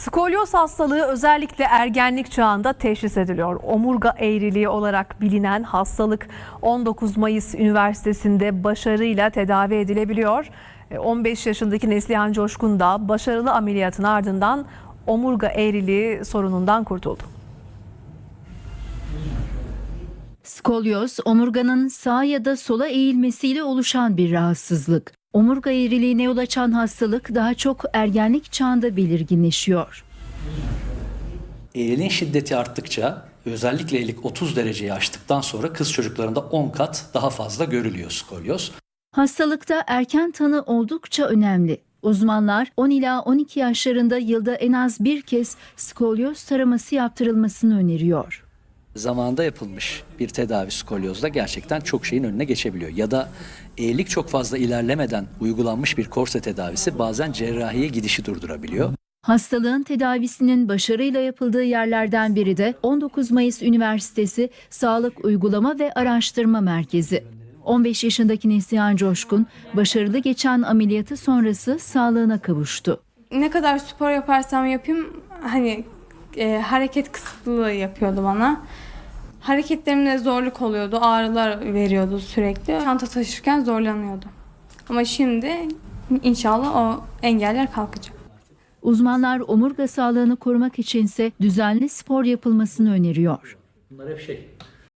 Skolyoz hastalığı özellikle ergenlik çağında teşhis ediliyor. Omurga eğriliği olarak bilinen hastalık 19 Mayıs Üniversitesi'nde başarıyla tedavi edilebiliyor. E, 15 yaşındaki Neslihan Coşkun da başarılı ameliyatın ardından omurga eğriliği sorunundan kurtuldu. Skolyoz, omurganın sağa ya da sola eğilmesiyle oluşan bir rahatsızlık. Omurga eğriliğine yol açan hastalık daha çok ergenlik çağında belirginleşiyor. Eğriliğin şiddeti arttıkça özellikle eğrilik 30 dereceyi aştıktan sonra kız çocuklarında 10 kat daha fazla görülüyor skolyoz. Hastalıkta erken tanı oldukça önemli. Uzmanlar 10 ila 12 yaşlarında yılda en az bir kez skolyoz taraması yaptırılmasını öneriyor. Zamanında yapılmış bir tedavi skolyozda gerçekten çok şeyin önüne geçebiliyor. Ya da eğrilik çok fazla ilerlemeden uygulanmış bir korse tedavisi bazen cerrahiye gidişi durdurabiliyor. Hastalığın tedavisinin başarıyla yapıldığı yerlerden biri de 19 Mayıs Üniversitesi Sağlık Uygulama ve Araştırma Merkezi. 15 yaşındaki Neslihan Coşkun, başarılı geçen ameliyatı sonrası sağlığına kavuştu. ne kadar spor yaparsam yapayım hani e, hareket kısıtlılığı yapıyordu bana. Hareketlerimde zorluk oluyordu, ağrılar veriyordu sürekli. Çanta taşırken zorlanıyordu. Ama şimdi inşallah o engeller kalkacak. Uzmanlar omurga sağlığını korumak içinse düzenli spor yapılmasını öneriyor. Bunlar hep şey